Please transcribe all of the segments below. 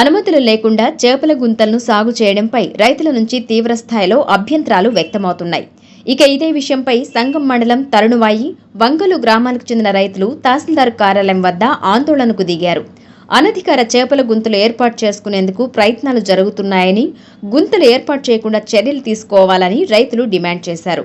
అనుమతులు లేకుండా చేపల గుంతలను సాగు చేయడంపై రైతుల నుంచి తీవ్రస్థాయిలో అభ్యంతరాలు వ్యక్తమవుతున్నాయి. ఇక ఇదే విషయంపై సంగం మండలం తరుణువాయి వంగలు గ్రామాలకు చెందిన రైతులు తహసీల్దార్ కార్యాలయం వద్ద ఆందోళనకు దిగారు. అనధికార చేపల గుంతలు ఏర్పాటు చేసుకునేందుకు ప్రయత్నాలు జరుగుతున్నాయని గుంతలు ఏర్పాటు చేయకుండా చర్యలు తీసుకోవాలని రైతులు డిమాండ్ చేశారు.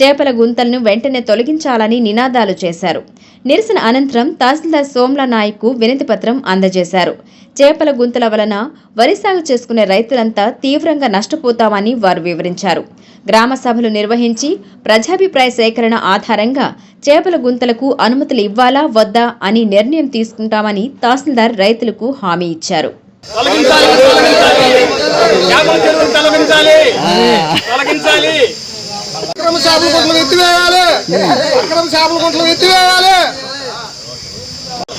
చేపల గుంతలను వెంటనే తొలగించాలని నినాదాలు చేశారు. నిరసన అనంతరం తహసీల్దార్ సోమ్ల నాయక్కు వినతిపత్రం అందజేశారు. చేపల గుంతల వలన వరి సాగు చేసుకునే రైతులంతా తీవ్రంగా నష్టపోతామని వారు వివరించారు. గ్రామ సభలు నిర్వహించి ప్రజాభిప్రాయ సేకరణ ఆధారంగా చేపల గుంతలకు అనుమతులు ఇవ్వాలా వద్దా అని నిర్ణయం తీసుకుంటామని తహసీల్దార్ రైతులకు హామీ ఇచ్చారు. చేపల గుంటలు ఎత్తివేయాలి. అక్రమ చేపల గుంటలు ఎత్తివేయాలి.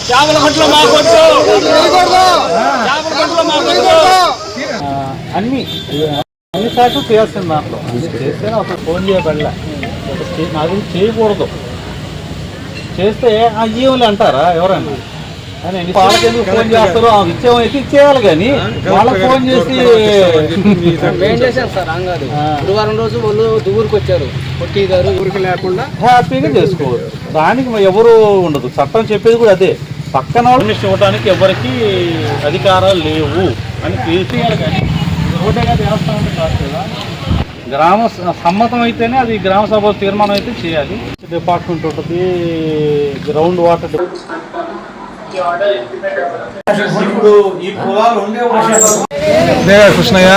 చేపల గుంటలో అన్ని అన్ని శాఖలు చేయాల్సింది దాంట్లో చేస్తే ఒక ఫోన్ చేయబడలే. నాకు చేయకూడదు. చేస్తే ఆ ఇయ్యవులు అంటారా ఎవరైనా వాళ్ళకి ఎందుకు ఫోన్ చేస్తారు ఆ ఇచ్చేమో అయితే ఇచ్చేయాలి కానీ వాళ్ళకి ఫోన్ చేసి ఏం చేశారు సార్? అంగారు గురువారం రోజు వాళ్ళు దువ్వూరుకు వచ్చారు. పొట్టి గారు ఊరికి లేకుండా హ్యాపీగా చేసుకోవచ్చు. దానికి ఎవరు ఉండదు. చట్టం చెప్పేది కూడా అదే. పక్కన వాళ్ళు ఇవ్వడానికి ఎవరికి అధికారాలు లేవు అని తెలిసేయాలి కానీ. ఒకటే కదా వ్యవస్థ అంటే కాదు కదా. గ్రామ సమ్మతం అయితేనే అది గ్రామ సభ తీర్మానం అయితే చేయాలి. డిపార్ట్మెంట్ ఉంటుంది గ్రౌండ్ వాటర్ ఇప్పుడు ఈ పొలాలు ఉండే కృష్ణయ్య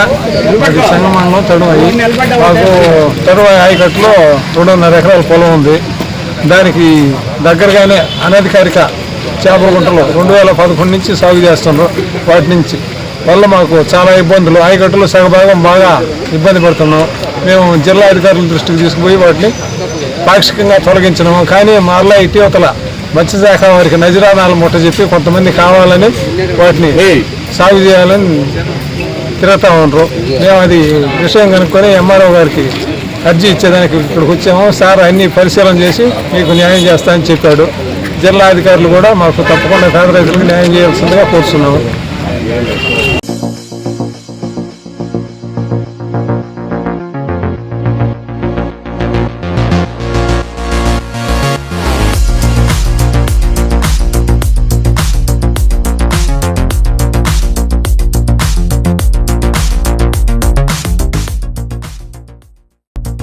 అది సంగమంలో తడువాయి మాకు తడువాయి ఆయకట్టులో రెండున్నర ఎకరాల పొలం ఉంది. దానికి దగ్గరగానే అనధికారిక చేపల గుంటలు రెండు వేల పదకొండు నుంచి సాగు చేస్తున్నారు వాటి నుంచి. వల్ల మాకు చాలా ఇబ్బందులు. ఆయకట్టులో సగభాగం బాగా ఇబ్బంది పడుతున్నాం. మేము జిల్లా అధికారుల దృష్టికి తీసుకుపోయి వాటిని పాక్షికంగా తొలగించినాము. కానీ మరలా ఇటీవతల మత్స్యశాఖ వారికి నజరానాలు ముట్ట చెప్పి కొంతమంది కావాలని వాటిని సాగు చేయాలని తిరుగుతూ ఉంటారు మేము అది విషయం కనుక్కొని ఎంఆర్ఓ గారికి అర్జీ ఇచ్చేదానికి ఇక్కడికి వచ్చాము. సార్ అన్ని పరిశీలన చేసి మీకు న్యాయం చేస్తా అని చెప్పాడు. జిల్లా అధికారులు కూడా మాకు తప్పకుండా పేద రైతులకు న్యాయం చేయాల్సిందిగా కోరుతున్నాము